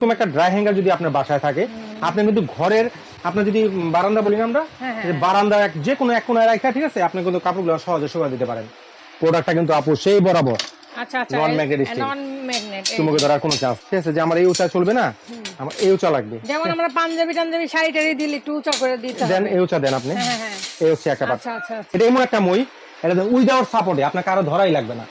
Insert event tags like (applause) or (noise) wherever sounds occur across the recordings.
এরকম একটা dry hanger যদি আপনার বাসায় থাকে আপনি কিন্তু ঘরের আপনার যদি বারান্দা বলি না আমরা হ্যাঁ, হ্যাঁ, বারান্দা এক যে কোনো এক কোনায় রাখা ঠিক আছে? আপনি কিন্তু কাপড়গুলো সহজে শুকাতে দিতে পারেন। প্রোডাক্টটা কিন্তু আপু সেই বরাবর। আচ্ছা আচ্ছা Non-magnetic steel। নন ম্যাগনেট চুমুকে ধরার কোনো চান্স ঠিক আছে? যে আমার এই উঁচা চলবে না আমার এই উঁচা লাগবে। যেমন আমরা পাঞ্জাবি টাঞ্জাবি শাড়ি টাড়ি দিলে একটু উঁচা করে দিতে দেন এই উঁচা দেন আপনি। হ্যাঁ এই হচ্ছে একটা পার্ট আচ্ছা। এটা এমন একটা মই এটা উইদাউট সাপোর্টে আপনার কারও ধরাই লাগবে না।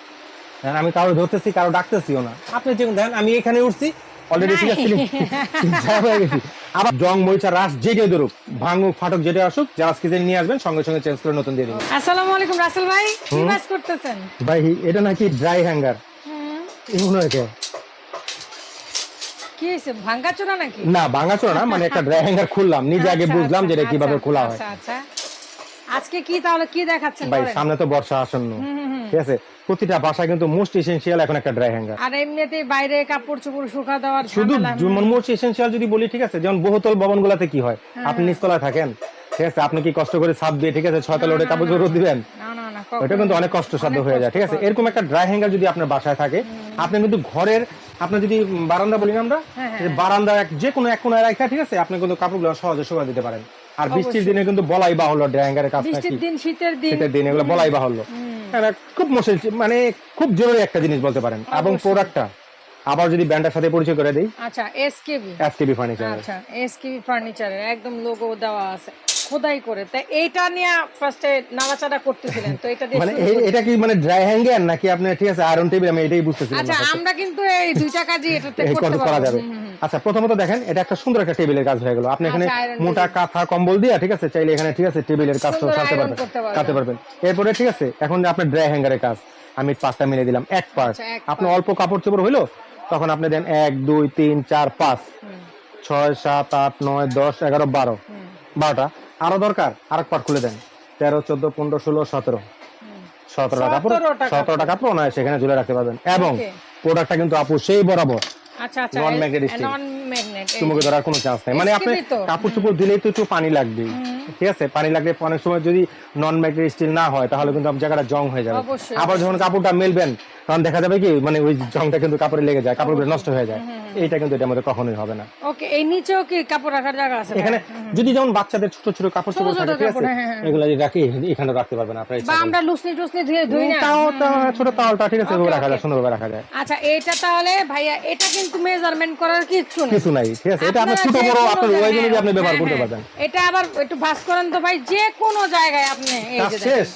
আমি কারও ধরতেছি কারও ডাকতেছিও না। আপনি যেমন দেখেন আমি এখানে উঠছি অলরেডি ঠিক আছে হয়ে গেছি আবার জং মরিচা রাস যেটাই ধরুক ভাঙুক ফাটক যেটা আসুক যারা কিচেন নিয়ে আসবেন সঙ্গে সঙ্গে চেঞ্জ করে নতুন দিয়ে দিবেন। আসসালামু আলাইকুম রাসেল ভাই। কি কাজ করতেছেন? ভাই এটা নাকি ড্রাই হ্যাঙ্গার এমন কি নাকি? না ভাঙাচোরা না মানে একটা ড্রাই হ্যাঙ্গার খুললাম নিজে আগে আচ্ছা, বুঝলাম আচ্ছা, যে এটা কীভাবে আচ্ছা, খোলা হয়। আচ্ছা আচ্ছা। আজকে কি তাহলে কি দেখাচ্ছেন ভাই সামনে তো বর্ষা আসন্ন। ঠিক আছে? প্রতিটা বাসায় কিন্তু মোস্ট এসেন্সিয়াল এখন একটা ড্রাই হ্যাঙ্গার আর এমনিতে বাইরে কাপড় চোপড় শুকা দেওয়ার শুধু ঝামেলা মোস্ট এসেন্সিয়াল যদি বলি ঠিক আছে? যেমন বহুতল ভবন গুলাতে কি হয়? হ্যাঁ, আপনি নিচতলায় থাকেন ঠিক আছে? আপনি কি কষ্ট করে ছাদ দিয়ে ঠিক আছে? ছয়তলা ওটা কাপড় চোপড় দিবেন? না না না ওটা কিন্তু অনেক কষ্টসাধ্য অনেক হয়ে যায় ঠিক আছে? এরকম একটা ড্রাই হ্যাঙ্গার যদি আপনার বাসায় থাকে আপনি কিন্তু ঘরের আপনার যদি বারান্দা বলি না আমরা হ্যাঁ, হ্যাঁ। বারান্দা এক যে কোনো এক কোনায় রাখা ঠিক আছে? আপনি কিন্তু কাপড়গুলো সহজে শুকা দিতে পারেন। আর বৃষ্টির দিনে কিন্তু বলাই বাহুল্য ড্রাইঙ্গারের কাজ বৃষ্টির দিন শীতের দিন। শীতের দিন এগুলো বলাই বাহুল্য। হুম, খুব মুশকিল মানে খুব জরুরি একটা জিনিস বলতে পারেন। এবং। প্রোডাক্টটা আবার যদি ব্র্যান্ডের সাথে পরিচয় করে দিই। আচ্ছা এসকেবি এসকেবি ফার্নিচার আচ্ছা এসকেবি ফার্নিচারের একদম লোগো দেওয়া আছে। খোদাই করে। তা এইটা নিয়ে ফার্স্টে নাড়াচাড়া করতেছিলেন তো এটা দিয়ে মানে। এটা কি মানে ড্রাই হ্যাঙ্গার নাকি আপনি ঠিক আছে আয়রন টেবিল আমি এটাই বুঝতেছিলাম আচ্ছা। আমরা কিন্তু এই দুইটা কাজই এটাতে করতে করা যাবে। আচ্ছা প্রথমত দেখেন এটা একটা সুন্দর একটা টেবিলের কাজ হয়ে গেল। আপনি এখানে আচ্ছা, মোটা কাঁথা কম্বল দিয়ে ঠিক আছে চাইলে এখানে ঠিক আছে টেবিলের কাজ সারতে পারবেন করতে পারবেন। কাটতে পারবেন। এরপরে ঠিক আছে এখন আপনার ড্রাই হ্যাঙ্গারের কাজ আমি পাঁচটা মিলে দিলাম। এক পার্ট আচ্ছা, আপনি অল্প কাপড় চোপড় হইল তখন আপনি দেন এক দুই তিন চার পাঁচ। ছয় সাত আট নয় দশ এগারো বারো। বারোটা। আরও দরকার আরেক পার্ট খুলে দেন। তেরো চোদ্দ পনেরো ষোলো সতেরো। সতেরো কাপড় 17টা কাপড়। সতেরোটা কাপড় নয় সেখানে ঝুলে রাখতে পারবেন। এবং. প্রোডাক্টটা কিন্তু আপু সেই বরাবর। নন ম্যাগনেট চুমুকে ধরার কোনো চান্স নাই। মানে আপনি কাপড় চোপড় দিলেই তো একটু পানি লাগবে ঠিক আছে? পানি লাগলে অনেক সময় যদি নন ম্যাগনেটিক স্টিল না হয় তাহলে কিন্তু আপনার জায়গাটা জং হয়ে যাবে। আবার যখন কাপড়টা মেলবেন তখন দেখা যাবে কি মানে ওই জংটা কিন্তু কাপড়ে লেগে যায় কাপড়গুলো নষ্ট হয়ে যায়। এইটা কিন্তু এটার মধ্যে কখনোই হবে না। ওকে এই নিচেও কি কাপড় রাখার জায়গা আছে? এখানে যদি যেমন বাচ্চাদের ছোট ছোট কাপড় ছোট চোপড় থাকে ঠিক আছে? হ্যাঁ, হ্যাঁ। এগুলো যদি রাখি এখানে রাখতে পারবেন আপনার বা আমরা লুসনি টুসনি ধুয়ে ধুই না? তাও তা- ছোট তাওয়ালটা ঠিক আছে ওভাবে রাখা যায়. সুন্দরভাবে রাখা যায়। আচ্ছা এটা তাহলে ভাইয়া এটা কিন্তু মেজারমেন্ট করার কিছু নেই। কিছু নাই ঠিক আছে? এটা আপনারা ছোট বড় আপনার ওই জায়গায়- অনুযায়ী আপনি ব্যবহার হ্যাঁ, করতে হ্যাঁ। পারবেন। এটা আবার একটু ভাস করেন তো ভাই যে কোনো জায়গায় আপনি এই যে শেষ।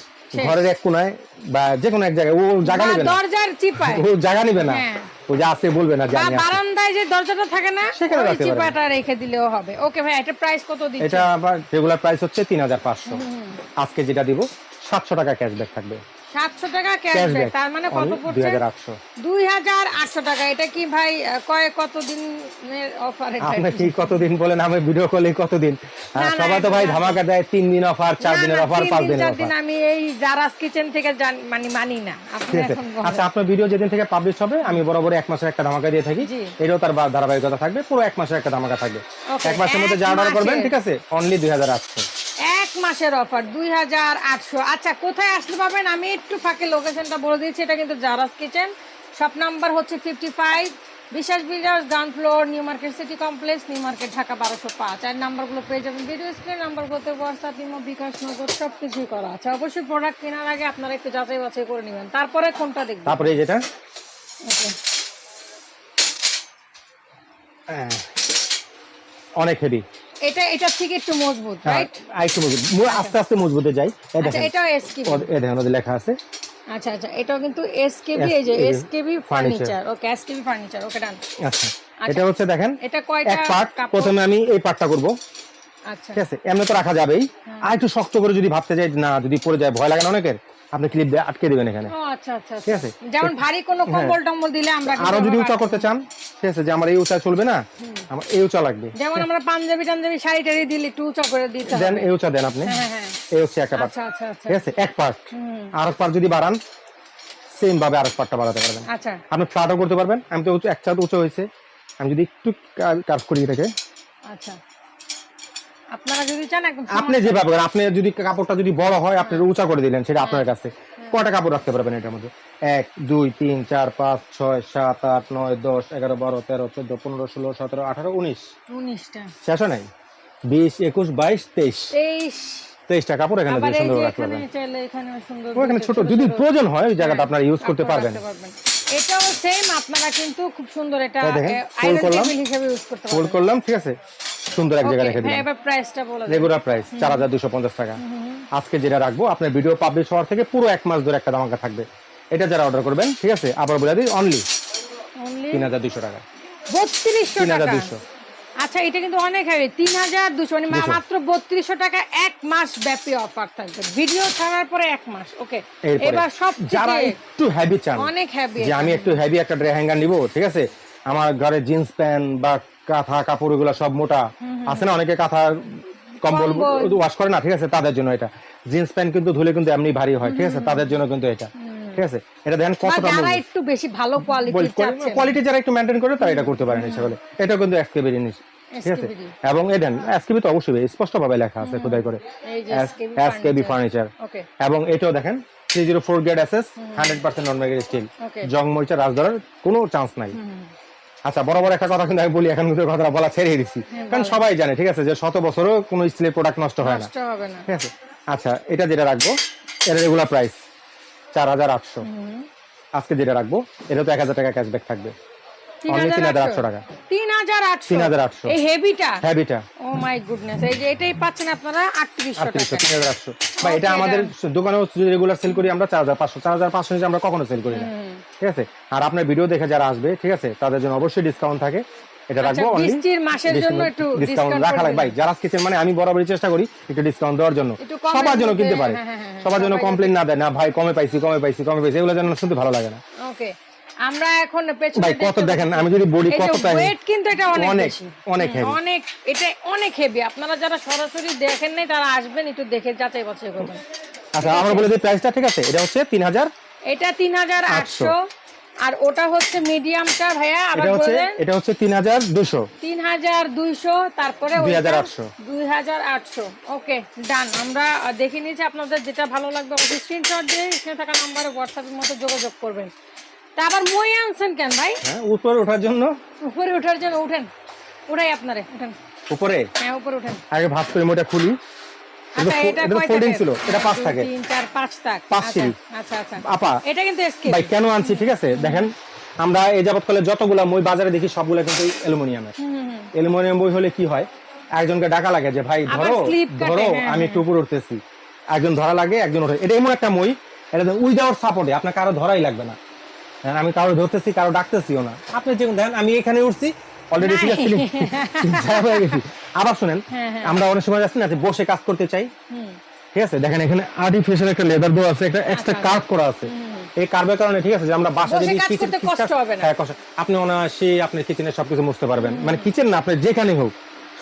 ঘরের এক কোনায় বা যে কোনো এক জায়গায় ও জায়গা নেবে না। দরজার চিপায়। ও জায়গা নেবে না। হ্যাঁ। ও যা আছে বলবে না জানি বারান্দায় যে দরজাটা থাকে না সেখানে রাখতে। চিপাটা রেখে দিলেও হবে। ওকে ভাই এটা প্রাইস কত দিচ্ছেন? এটা আবার রেগুলার প্রাইস হচ্ছে তিন হাজার পাঁচশো। আজকে যেটা দিব সাতশো টাকা ক্যাশব্যাক থাকবে। সাতশো টাকা ক্যাশব্যাক তার মানে কত পড়ছে? টাকা। এটা কি ভাই কয় অফার আপনি কি কতদিন বলেন? আমি ভিডিও কলে সবাই তো ভাই ধামাকা দেয় দিন অফার দিনের অফার দিনের অফার আমি এই জারাস কিচেন থেকে মানে মানি না। আপনি এখন আচ্ছা আপনার ভিডিও যেদিন থেকে পাবলিশ হবে আমি বরাবর এক মাসের একটা ধামাকা দিয়ে থাকি। এটাও তার ধারাবাহিকতা থাকবে পুরো এক মাসের একটা ধামাকা থাকবে। এক মাসের মধ্যে যা অর্ডার করবেন ঠিক আছে? অনলি দুই হাজার আটশো। এক মাসের অফার দুই হাজার আটশো। আচ্ছা কোথায় আসতে পারবেন আমি একটু ফাঁকে লোকেশনটা বলে দিয়েছি এটা কিন্তু জারাস কিচেন শপ নাম্বার হচ্ছে fifty five Biswas builders ground floor new market city complex new market Dhaka বারোশো পাঁচ। আর নাম্বারগুলো পেয়ে যাবেন ভিডিও স্ক্রিন নাম্বারগুলোতে হোয়াটসঅ্যাপ ইমো বিকাশ নগদ সব কিছুই করা আছে। অবশ্যই প্রোডাক্ট কেনার আগে আপনারা একটু যাচাই বাছাই করে নেবেন। তারপরে কোনটা দেখবেন? তারপরে যেটা? হ্যাঁ, অনেক হেভি এটা এটা থেকে একটু মজবুত রাইট আরেকটু মজবুত। আস্তে আস্তে মজবুতে যাই। আচ্ছা এটাও এসকেবি এই দেখেন ওদের লেখা আছে। আচ্ছা আচ্ছা এটাও কিন্তু এসকেবি এই যে SKB furniture okay SKB furniture okay done আচ্ছা। এটা হচ্ছে দেখেন এটা কয়টা পার্ট। প্রথমে আমি এই পার্টটা করব। আচ্ছা। ঠিক আছে? এমনি তো রাখা যাবেই। হ্যাঁ। আর একটু শক্ত করে যদি ভাবতে যাই না যদি পড়ে যায় ভয় লাগে না অনেকের? আপনি ক্লিপ দিয়ে আটকে দিবেন এখানে। ও আচ্ছা আচ্ছা ঠিক আচ্ছা। আছে? যেমন ভারী কোনো কম্বল টম্বল দিলে আমরা আরও যদি উঁচা করতে চান ঠিক আছে যে আমার এই উঁচা চলবে না? আমার এই উঁচা লাগবে। যেমন আমরা পাঞ্জাবি টাঞ্জাবি শাড়ি টাড়ি দিলে একটু উঁচা করে দিতে হবে। দেন এই উঁচা দেন আপনি। হ্যাঁ হ্যাঁ এই হচ্ছে একটা পার্ট আচ্ছা আচ্ছা আচ্ছা। ঠিক আছে? এক পার্ট আর এক পার্ট যদি বাড়ান সেম ভাবে আর এক পার্টটা বাড়াতে পারবেন। আচ্ছা। আপনি ফ্ল্যাটও করতে পারবেন। আমি তো উঁচু- এক চাঁদ উঁচু হয়েছে। আমি যদি একটু কাজ করি এটাকে। আচ্ছা। আপনারা যদি চান আপনি যেভাবে আপনি যদি কাপড়টা যদি বড় হয় আপনি উঁচা করে দিলেন সেটা আপনার কাছে। কয়টা কাপড় রাখতে পারবেন এটার মধ্যে? এক দুই তিন চার পাঁচ ছয় সাত আট নয় দশ এগারো বারো তেরো চোদ্দ পনেরো ষোলো সতেরো আঠারো উনিশ। উনিশটা। শেষ নাই? বিশ একুশ বাইশ তেইশ। তেইশ। তেইশটা কাপড় এখানে সুন্দর রাখতে পারবেন। এখানে ছোট যদি প্রয়োজন হয় ওই জায়গাটা হ্যাঁ, আপনারা ইউজ করতে পারবেন। এটাও সেম আপনারা কিন্তু খুব সুন্দর এটা এই আয়রন টেবিল হিসেবে ইউজ করতে পারবেন। করলাম ঠিক আছে? সুন্দর এক জায়গায় রেখে হ্যাঁ, দিলাম এবার প্রাইসটা বলে রেগুলার প্রাইস চার হাজার দুশো পঞ্চাশ টাকা। আজকে যেটা রাখব আপনার ভিডিও পাবলিশ হওয়ার থেকে পুরো এক মাস ধরে একটা দামাকা থাকবে। এটা যারা অর্ডার করবেন ঠিক আছে? আবার বলে দিই অনলি অনলি তিন হাজার দুশো টাকা। বত্রিশশো তিন হাজার টাকা। দুশো আচ্ছা এটা কিন্তু অনেক হবে তিন হাজার দুশো মানে মাত্র বত্রিশশো টাকা এক মাস ব্যাপী অফার থাকবে। ভিডিও ছাড়ার পরে এক মাস ওকে এবার সব যারা একটু হ্যাভি চান অনেক হ্যাপি যে আমি একটু হেভি একটা হ্যাঙ্গার নিবো ঠিক আছে? আমার ঘরে জিন্স প্যান্ট বা কাঁথা কাপড় এগুলো সব মোটা। আছে না অনেকে কাঁথা কম্বল। ওয়াশ করে না ঠিক আছে? তাদের জন্য এটা। জিন্স প্যান্ট কিন্তু ধুলে কিন্তু এমনি ভারী হয় ঠিক আছে? তাদের জন্য কিন্তু এটা ঠিক আছে? এটা দেখেন কতটা যারা একটু বেশি ভালো কোয়ালিটির চাচ্ছে কোয়ালিটি যারা একটু মেনটেন করে তারা এটা করতে পারেন করলে এটা কিন্তু এসকেবি জিনিস ঠিক আছে? এবং এটা এসকেবি তো অবশ্যই স্পষ্ট ভাবে লেখা আছে খোদাই করে। এসকেবি ফার্নিচার ওকে এবং এটাও দেখেন three zero four grade SS hundred percent non মেগের steel জং মরিচা রাজ ধরার কোনো চান্স নাই। আচ্ছা বড় বড় একটা কথা কিন্তু আমি বলি এখন কিন্তু কথাটা বলা ছেড়ে দিচ্ছি। হ্যাঁ, কারণ সবাই জানে ঠিক আছে যে শত বছরও কোনো স্টিলের প্রোডাক্ট নষ্ট হয় না। ঠিক আছে? আচ্ছা এটা যেটা রাখব এটা রেগুলার প্রাইস চার হাজার আটশো। আজকে যেটা রাখব এটা তো এক হাজার টাকা ক্যাশব্যাক থাকবে। এই হেভিটা? হ্যাবিটা ও মাই গুডনেস এই যে এটাই পাচ্ছেন আপনারা আটত্রিশশো আটত্রিশশো টাকা তিন হাজার এটা আমাদের দোকানেও রেগুলার সেল করি আমরা নিচে কখনো সেল করি না। ঠিক আছে? আর আপনার ভিডিও দেখে যারা আসবে ঠিক আছে? তাদের জন্য অবশ্যই ডিসকাউন্ট থাকে। এটা আচ্ছা রাখব অনলি বৃষ্টির মাসের জন্য একটু ডিসকাউন্ট ডিসকাউন্ট রাখা লাগে। ভাই যারা কিচেন মানে আমি বরাবরই চেষ্টা করি একটু ডিসকাউন্ট দেওয়ার জন্য। সবার জন্য কিনতে পারে। হ্যাঁ, হ্যাঁ, হ্যাঁ, সবার জন্য কমপ্লেন না দেয়। না ভাই কমে পাইছি কমে পাইছি কমে পাইছি। এগুলো যেন শুনতে ভালো লাগে না। ওকে আমরা এখন পেছনে ভাই কত দেখেন আমি যদি বলি কতটা ওয়েট কিন্তু এটা অনেক বেশি। অনেক হেভি অনেক এটা অনেক হেভি আপনারা যারা সরাসরি দেখেন নাই তারা আসবেন একটু দেখে যাচাই বাছাই করবেন আচ্ছা আমরা বলে দিই প্রাইসটা ঠিক আছে? এটা হচ্ছে তিন হাজার এটা তিন হাজার আটশো। আর ওটা হচ্ছে মিডিয়ামটা ভাইয়া আবার বললেন এটা হচ্ছে তিন হাজার দুশো তিন হাজার দুইশো তারপরে 2800 দুই হাজার আটশো। ওকে ডান আমরা দেখে নিয়েছি। আপনাদের যেটা ভালো লাগবে অবশ্যই স্ক্রিনশট দিয়ে এখানে থাকা নাম্বারে হোয়াটসঅ্যাপের মতো যোগাযোগ করবেন। তা আবার মই আনছেন কেন ভাই? হ্যাঁ উপরে ওঠার জন্য। উপরে ওঠার জন্য উঠেন। উঠাই আপনারে উঠেন। উপরে? হ্যাঁ উপরে উঠেন। আগে করে মোটা খুলি। আমরা এই যাবৎকালে যতগুলা মই বাজারে দেখি সবগুলা কিন্তু অ্যালুমিনিয়ামের। অ্যালুমিনিয়াম বই হলে কি হয়? একজনকে ডাকা লাগে যে ভাই ধরো ধরো হ্যাঁ, আমি একটু উপরে উঠতেছি। একজন ধরা লাগে একজন ওঠে। এটা এমন একটা মই এটা উইদাউট সাপোর্টে আপনার কারও ধরাই লাগবে না। হ্যাঁ, আমি কারও ধরতেছি কারও ডাকতেছিও না। আপনি যেমন দেখেন আমি এখানে উঠছি অলরেডি ঠিক আছে হয়ে গেছি। আবার শুনেন হ্যাঁ, হ্যাঁ। আমরা অনেক সময় যাচ্ছি না যে বসে কাজ করতে চাই। ঠিক আছে দেখেন এখানে আর্টিফিশিয়াল একটা লেদার দেওয়া আছে একটা এক্সট্রা কার্ভ করা আছে। এই কার্ভের কারণে ঠিক আছে যে আমরা বাসা যদি কিচেন কষ্ট হবে না। হ্যাঁ কষ্ট আপনি অনায়াসে আপনি কিচেনে সবকিছু মুছতে পারবেন। মানে কিচেন না আপনি যেখানে হোক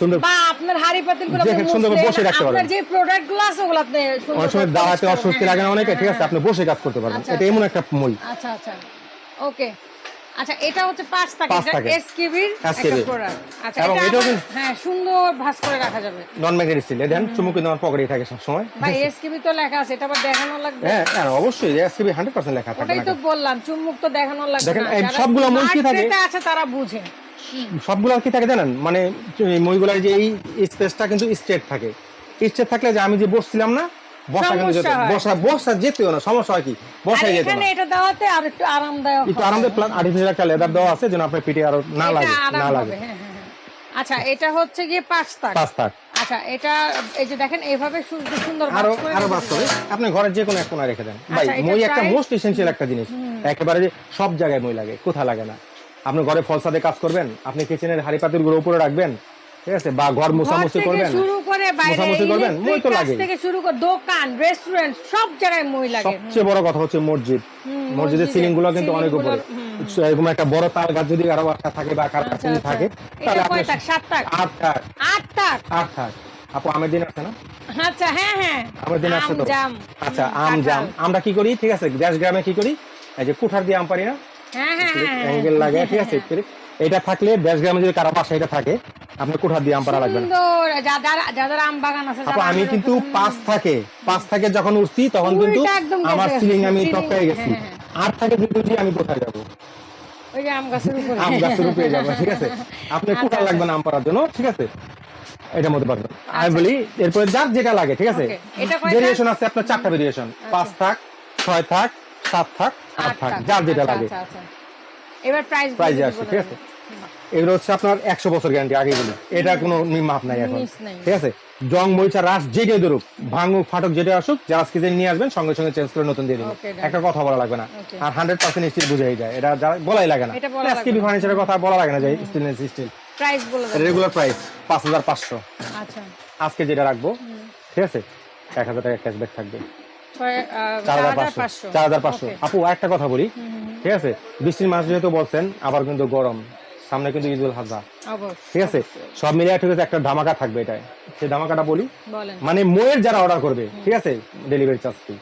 সুন্দর বা আপনার হাড়ি পাতিলগুলো যেখানে সুন্দর বসে রাখতে পারবেন। আপনার। যে প্রোডাক্টগুলো আছে ওগুলো আপনি সুন্দর অনেক সময় করে দাঁড়াতে অস্বস্তি লাগে না হ্যাঁ, অনেকে ঠিক হ্যাঁ, আছে আপনি বসে কাজ করতে পারবেন। আচ্ছা, এটা এমন একটা মই আচ্ছা আচ্ছা। ওকে। আচ্ছা এটা হচ্ছে পাঁচ এটা থাকে। এসকেবির একটা প্রোডাক্ট আচ্ছা এটা হ্যাঁ সুন্দর ভাঁজ করে রাখা যাবে। নন ম্যাগনেট স্টিল দেখেন চুমুকি তোমার পকেটে থাকে সবসময়। ভাই এসকেবি তো লেখা আছে এটা আবার দেখানো লাগবে? হ্যাঁ হ্যাঁ অবশ্যই এসকিবি হান্ড্রেড পার্সেন্ট লেখা থাকে ওটাই তো বললাম চুম্বুক তো দেখানো লাগবে দেখেন, সবগুলো কি smart থাকে? ক্রেতা আছে তারা বুঝে। সবগুলো কি থাকে জানেন? মানে এই মইগুলার যে এই স্পেসটা কিন্তু স্ট্রেট থাকে। স্ট্রেট থাকলে যে আমি যে বসছিলাম না বসা কিন্তু যেত সমস্যা। বসা বসা যেতেও না সমস্যা হয় কি? আর বসাই না এটা দেওয়াতে আর একটু আরামদায়ক একটু আরামদায়ক প্লাস আর্টিফিশিয়াল একটা লেদার দেওয়া আছে যেন আপনার পিঠে আরও না লাগে না লাগে। আচ্ছা এটা হচ্ছে গিয়ে পাঁচ তাক পাঁচ থাক আচ্ছা এটা এই যে দেখেন এইভাবে সুন্দর সুন্দর আরও আরও রেখে বাস করে দিতে আপনি ঘরের যে কোনো এক কোনায় রেখে দেন। ভাই আচ্ছা, মই একটা মোস্ট এসেন্সিয়াল একটা জিনিস। একেবারে সব জায়গায় মই লাগে কোথা লাগে না। আপনি ঘরে ফলসাদে কাজ করবেন আপনি কিচেনের হাড়ি পাতিলগুলো উপরে রাখবেন ঠিক আছে? বা ঘর মোছামুছি করবেন। বাইরে মই তো electric থেকে শুরু করে দোকান রেস্টুরেন্ট সব জায়গায় মই লাগে। সবচেয়ে বড় কথা হচ্ছে মসজিদ। মসজিদের সিলিংগুলো কিন্তু অনেক উপরে। এরকম একটা বড় তাল গাছ যদি কারও বাসা থাকে বা কারও আচ্ছা, কাছে। থাকে তাহলে আপনি সাত তাক? আট থাক আট তাক? আট থাক আপু আমের দিন আছে না? হ্যাঁ হ্যাঁ। আমের দিন আছে আম তো জাম। আচ্ছা আম জাম। আমরা কি করি? ঠিক আছে গ্যাস গ্রামে কি করি? এই যে কুঠার দিয়ে আম পারি না? হ্যাঁ হ্যাঁ হ্যাঁ, হ্যাঁ। অ্যাঙ্গেল লাগে ঠিক আছে এটা থাকলে গ্রামে যদি কারও বাসা এটা থাকে আপনার কোঠা দিয়ে আম পাড়া লাগবে সুন্দর যাদের যাদের আম বাগান আছে আপু আমি কিন্তু পাঁচ থাকে পাঁচ থাকে যখন উঠছি তখন কিন্তু আমার সিলিং আমি Ceiling, টপকাই গেছি। হ্যাঁ, আর থাকে যদি আমি কোথায় যাব? ওই যে আম গাছের উপরে। আম গাছের উপরে যাব ঠিক আছে? (laughs) আপনার আচ্ছা, কোথা আচ্ছা। লাগবে না আম পাড়ার জন্য ঠিক আছে? এটার মধ্যে পারবেন। আমি বলি এরপরে যার যেটা লাগে ঠিক আছে? এটা? ভেরিয়েশন আছে আপনার চারটা ভেরিয়েশন পাঁচ থাক ছয় থাক সাত থাক আট থাক। যার যেটা আচ্ছা, লাগে। আচ্ছা, আচ্ছা। এবার প্রাইস আসছে ঠিক আছে? এগুলো হচ্ছে আপনার একশো বছর গ্যারান্টি আগে বলি। এটা কোনো মাপ নাই এখন। ঠিক আছে? জং মরিচা রাস যেটাই ধরুক ভাঙুক ফাটক যেটা আসুক যারা স্কিজে নিয়ে আসবেন সঙ্গে সঙ্গে চেঞ্জ করে নতুন দিয়ে একটা কথা বলা লাগবে না। আর হান্ড্রেড পার্সেন্ট স্টিল বুঝাই যায়। এটা বলাই লাগে না। বলা ফার্নিচারের কথা বলা লাগে না যে স্টিল প্রাইস বলে রেগুলার প্রাইস পাঁচ হাজার পাঁচশো। আচ্ছা। আজকে যেটা রাখব ঠিক আছে? এক হাজার টাকা ক্যাশব্যাক থাকবে। চার হাজার পাঁচশো। আপু একটা কথা বলি। ঠিক আছে? বৃষ্টির মাস যেহেতু বলছেন আবার কিন্তু গরম। সামনে কিন্তু ঈদুল হাজা ঠিক আছে? সব মিলিয়ে ঠিক আছে একটা ধামাকা থাকবে এটাই সেই ধামাকাটা বলি মানে ময়ের যারা অর্ডার করবে ঠিক আছে? ডেলিভারি চার্জ ফ্রি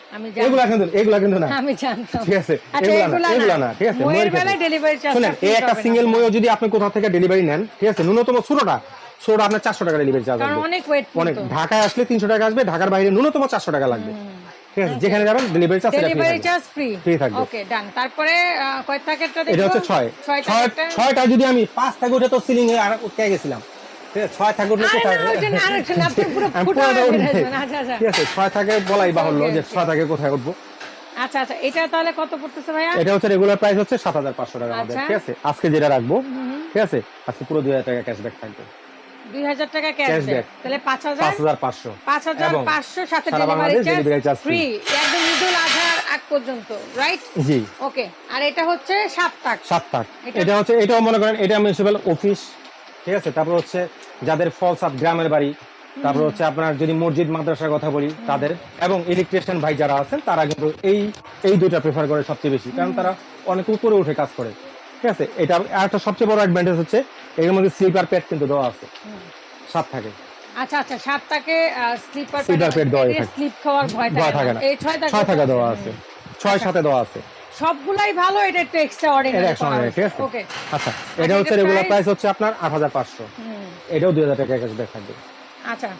এগুলা কিন্তু এগুলা কিন্তু না। আমি জানতাম। ঠিক আছে? আচ্ছা এগুলা না এগুলা না। ঠিক আছে? ময়ের ময়ের বেলায় ডেলিভারি চার্জ শুনেন এই একটা সিঙ্গেল ময়ও যদি আপনি কোথাও থেকে ডেলিভারি নেন ঠিক আছে? ন্যূনতম ছোটটা ছোটটা আপনার চারশো টাকা ডেলিভারি চার্জ অনেক ঢাকায় আসলে তিনশো টাকা আসবে ঢাকার বাইরে ন্যূনতম চারশো টাকা লাগবে। ঠিক আছে যেখানে যাবেন delivery charge delivery charge free Free? থাকবে। ওকে ডান তারপরে কয় প্যাকেটটা দেখব এটা হচ্ছে ছয়। ছয় ছয় প্যাকেটটা ছয়টা যদি আমি পাঁচ থাকে উঠে তো সিলিং এ আর উঠে গেছিলাম। ঠিক আছে উঠলে। আচ্ছা, আচ্ছা। ঠিক আছে বলাই বাহুল্য যে কোথায় উঠবো। আচ্ছা আচ্ছা এটা তাহলে কত পড়তেছে ভাইয়া? এটা হচ্ছে রেগুলার প্রাইস হচ্ছে সাত হাজার পাঁচশো টাকা আমাদের আচ্ছা। ঠিক আছে? আজকে যেটা রাখব ঠিক আছে? আজকে পুরো দুই হাজার টাকা ক্যাশব্যাক থাকবে। দুই হাজার টাকা ক্যাশব্যাক তাহলে পাঁচ হাজার পাঁচ হাজার পাঁচশো। পাঁচ হাজার পাঁচশো সাথে ডেলিভারি চার্জ ফ্রি free। একদম ঈদুল আজহার আগ পর্যন্ত রাইট জি। ওকে আর এটা হচ্ছে সাত টাক সাত টাক এটা- এটা হচ্ছে এটাও মনে করেন এটা মিউনিসিপ্যাল অফিস ঠিক আছে? তারপর হচ্ছে যাদের ফলস আপ গ্রামের বাড়ি তারপর হচ্ছে আপনার যদি মসজিদ মাদ্রাসার কথা বলি তাদের। এবং ইলেকট্রিশিয়ান ভাই যারা আছেন তারা কিন্তু এই এই দুইটা প্রেফার করে সবচেয়ে বেশি। কারণ তারা অনেক উপরে উঠে কাজ করে। ঠিক আছে? এটা আর একটা সবচেয়ে বড় অ্যাডভান্টেজ হচ্ছে এর মধ্যে স্লিপার প্যাড কিন্তু দেওয়া আছে। সাত থাকে। আচ্ছা আচ্ছা সাত থাকে স্লিপার প্যাড দেওয়াই থাকে। স্লিপ খাওয়ার ভয় থাকে না? এই ছয় থাকে ছয় থাকে দেওয়া আছে। ছয় সাথে দেওয়া আছে। সবগুলাই ভালো এটা একটু এক্সট্রা অর্ডিনারি ঠিক আছে? ওকে আচ্ছা এটা হচ্ছে রেগুলার প্রাইস হচ্ছে আপনার আট হাজার পাঁচশো। এটাও দুই হাজার টাকা কাছে থাকবে। আচ্ছা।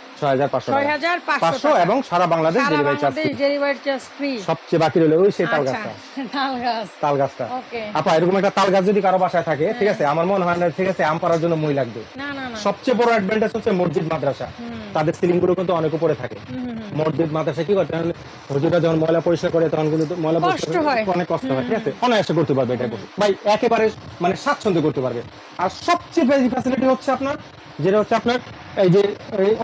এবং সারা Bangladesh delivery charge delivery charge free সবচেয়ে বাকি রইল ওই সেই তাল আচ্ছা গাছটা। তাল গাছ। তাল গাছটা। আপা এরকম একটা তাল গাছ যদি কারও বাসায় থাকে ঠিক আছে আমার মনে হয় না ঠিক আছে আম পাড়ার জন্য মই লাগবে। না না না। সবচেয়ে বড় অ্যাডভান্টেজ হচ্ছে মসজিদ মাদ্রাসা। তাদের সিলিংগুলো কিন্তু অনেক উপরে থাকে। মসজিদ মাদ্রাসা কি করতে হুজুরা যখন ময়লা পরিষ্কার করে তখন কিন্তু ময়লা পরিষ্কার অনেক কষ্ট হয় ঠিক আছে? অনায়াসে করতে পারবে এটা ভাই একেবারে মানে স্বাচ্ছন্দ্য করতে পারবে। আর সবচেয়ে বেশি ফ্যাসিলিটি হচ্ছে আপনার যেটা হচ্ছে আপনার এই যে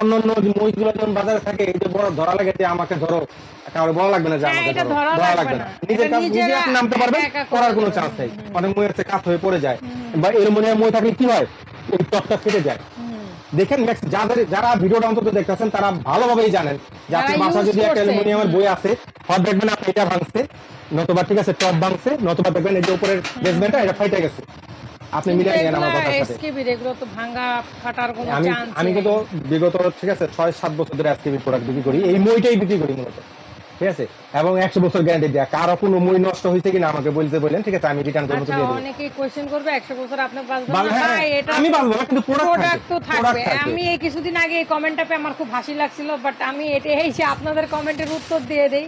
অন্য অন্য যে মহিষগুলো যেমন বাজারে থাকে এই যে বড় ধরা লাগে যে আমাকে ধরো কারও বলা লাগবে না যে হ্যাঁ, আমাকে ধরো লাগবে না। নিজের কাজ নিজে আপনি নামতে একা করার কোনো চান্স নেই। অনেক মই হচ্ছে কাত হয়ে পড়ে যায় বা এলুমিনিয়াম মই থাকলে কি হয় এই টকটা ফেটে যায়। দেখেন যাদের যারা ভিডিওটা অন্তত দেখতেছেন তারা ভালোভাবেই জানেন যে আপনার বাসা যদি একটা অ্যালুমিনিয়ামের বই আছে হয় দেখবেন আপনি এটা ভাঙছে নতুবা ঠিক আছে টপ ভাঙছে নতুবা দেখবেন এই যে উপরের বেসমেন্টটা এটা ফাইটে গেছে। আপনি নেন আমার কথার সাথে। র, এগুলো তো ভাঙা ফাটার কোনো আমি চান্স আমি কিন্তু বিগত ঠিক আছে ছয় সাত বছর ধরে এসকেবি প্রোডাক্ট বিক্রি করি। এই মইটাই বিক্রি করি মূলত ঠিক আছে? এবং একশো বছর গ্যারান্টি দেয়া। কারও কোনো মই নষ্ট হয়েছে কিনা আমাকে বলতে বললেন ঠিক আছে আমি রিটার্ন আচ্ছা দিয়ে দেবো। কোশ্চেন করবে 100 বছর আপনি বাঁচবেন আমি বাঁচবো না, কিন্তু প্রোডাক্ট তো থাকবে। আমি এই কিছুদিন আগে এই কমেন্টটা পেয়ে আমার খুব হাসি লাগছিল বাট আমি এটা এসে আপনাদের কমেন্টের উত্তর দিয়ে দেই।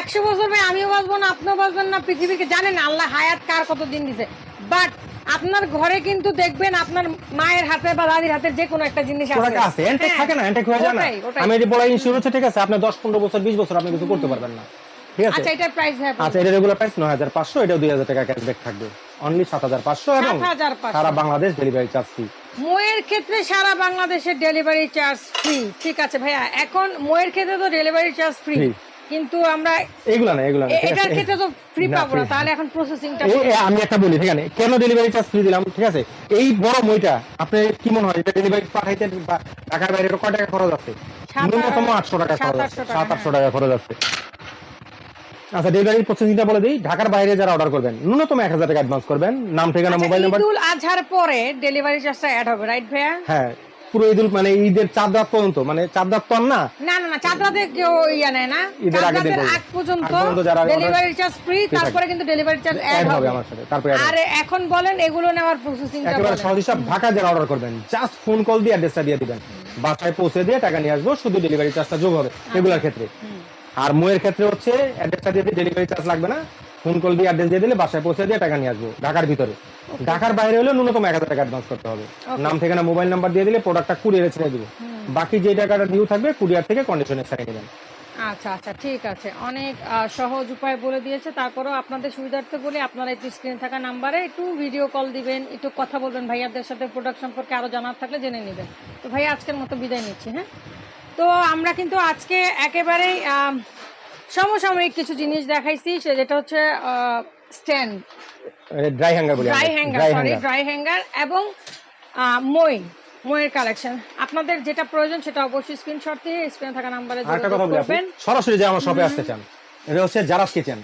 একশো বছর ভাই আমিও বাঁচবো না আপনিও বাঁচবেন না পৃথিবীকে জানেন আল্লাহ হায়াত কার কত দিন দিছে। বাট আপনার ঘরে কিন্তু দেখবেন আপনার মায়ের হাতে বা দাদির হাতে যে কোনো একটা জিনিস আছে। এনটেক হ্যাঁ, থাকে না? এনটেক হয়ে যায় না। আমি যে বলা ইনস্যুর হচ্ছে ঠিক আছে আপনি দশ পনেরো বছর বিশ বছর আপনি কিছু করতে পারবেন না। ঠিক আছে? আচ্ছা এটার প্রাইস ভাই আচ্ছা এটা রেগুলার প্রাইস নয় হাজার পাঁচশো এটাও দুই হাজার টাকা ক্যাশব্যাক থাকবে। অনলি সাত হাজার পাঁচশো এবং 7,500 সারা বাংলাদেশ ডেলিভারি চার্জ ফ্রি ময়ের ক্ষেত্রে সারা বাংলাদেশের ডেলিভারি চার্জ ফ্রি ঠিক আছে ভাইয়া এখন মোয়ের ক্ষেত্রে তো ডেলিভারি চার্জ ফ্রি। কিন্তু আমরা এগুলা না এগুলা না এটার ক্ষেত্রে তো ফ্রি পাবো না তাহলে এখন প্রসেসিংটা আমি একটা বলি ঠিক আছে? কেন ডেলিভারি চার্জ ফ্রি দিলাম ঠিক আছে? এই বড় মইটা আপনি কি মনে হয় এটা ডেলিভারি পাঠাইতে ঢাকার বাইরে কয় টাকা খরচ আছে? ন্যূনতম আট- আটশো টাকা সাত খরচ আছে টাকা, সাত আটশো টাকা খরচ আছে। আচ্ছা ডেলিভারি প্রসেসিংটা বলে দিই ঢাকার বাইরে যারা অর্ডার করবেন ন্যূনতম এক হাজার টাকা অ্যাডভান্স করবেন নাম ঠিকানা আচ্ছা, মোবাইল নাম্বার ঈদুল আজহার পরে ডেলিভারি চার্জটা অ্যাড হবে রাইট ভাইয়া? হ্যাঁ পুরো ঈদুল মানে ঈদের চার রাত পর্যন্ত মানে চার রাত তো না? না না না চাঁদরাতে কেউ ইয়া নেয় না। ঈদের আগে আগ পর্যন্ত ডেলিভারি চার্জ ফ্রি তারপরে কিন্তু ডেলিভারি চার্জ অ্যাড হবে আমার সাথে তারপরে আর এখন বলেন এগুলো নেওয়ার প্রসেসিংটা একেবারে সহজ হিসাব ঢাকা যারা অর্ডার করবেন জাস্ট ফোন কল দিয়ে অ্যাড্রেসটা দিয়ে দিবেন। বাসায় পৌঁছে দিয়ে টাকা নিয়ে আসব শুধু ডেলিভারি চার্জটা যোগ হবে এগুলোর ক্ষেত্রে। আর মোয়ের ক্ষেত্রে হচ্ছে অ্যাড্রেসটা দিয়ে ডেলিভারি চার্জ লাগবে না ফোন কল দিয়ে অ্যাড্রেস দিয়ে দিলে বাসায় পৌঁছে দিয়ে টাকা নিয়ে আসব ঢাকার ভিতরে। ঢাকার বাইরে হলে ন্যূনতম এক হাজার টাকা অ্যাডভান্স করতে হবে। নাম থেকে না মোবাইল নাম্বার দিয়ে দিলে প্রোডাক্টটা কুরিয়ারে ছেড়ে দিব। বাকি যে টাকাটা ডিউ থাকবে কুরিয়ার থেকে কন্ডিশনে ছেড়ে নেবেন আচ্ছা আচ্ছা ঠিক আছে। অনেক সহজ উপায় বলে দিয়েছে। তারপরেও আপনাদের সুবিধার্থে বলে আপনারা একটু স্ক্রিনে থাকা নাম্বারে একটু ভিডিও কল দিবেন একটু কথা বলবেন। ভাইয়াদের সাথে প্রোডাক্ট সম্পর্কে আরও জানার থাকলে জেনে নেবেন। তো ভাই আজকের মতো বিদায় নিচ্ছি হ্যাঁ? তো আমরা কিন্তু আজকে একেবারেই সমসাময়িক কিছু জিনিস দেখাইছি যেটা হচ্ছে স্ট্যান্ড ড্রাই হ্যাঙ্গার বলি dry hanger sorry dry hanger এবং মই মইয়ের কালেকশন আপনাদের যেটা প্রয়োজন সেটা অবশ্যই স্ক্রিনশট দিয়ে স্ক্রিনে থাকা নাম্বারে যোগাযোগ করবেন। সরাসরি যে আমার শপে আসতে চান এটা হচ্ছে Zara's kitchen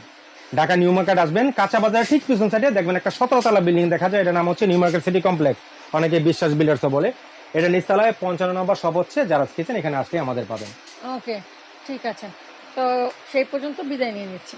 Dhaka new market আসবেন কাঁচা বাজার ঠিক পিছন সাইডে দেখবেন একটা সতেরো তলা বিল্ডিং দেখা যায় এটার নাম হচ্ছে নিউ মার্কেট সিটি কমপ্লেক্স অনেকে বিশ্বাস বিল্ডার্স বলে। এটা নিচতলায় পঞ্চান্ন নম্বর সব হচ্ছে জারাস কিচেন এখানে আসলে আমাদের পাবেন। ওকে ঠিক আছে। তো সেই পর্যন্ত বিদায় নিয়ে নিচ্ছি।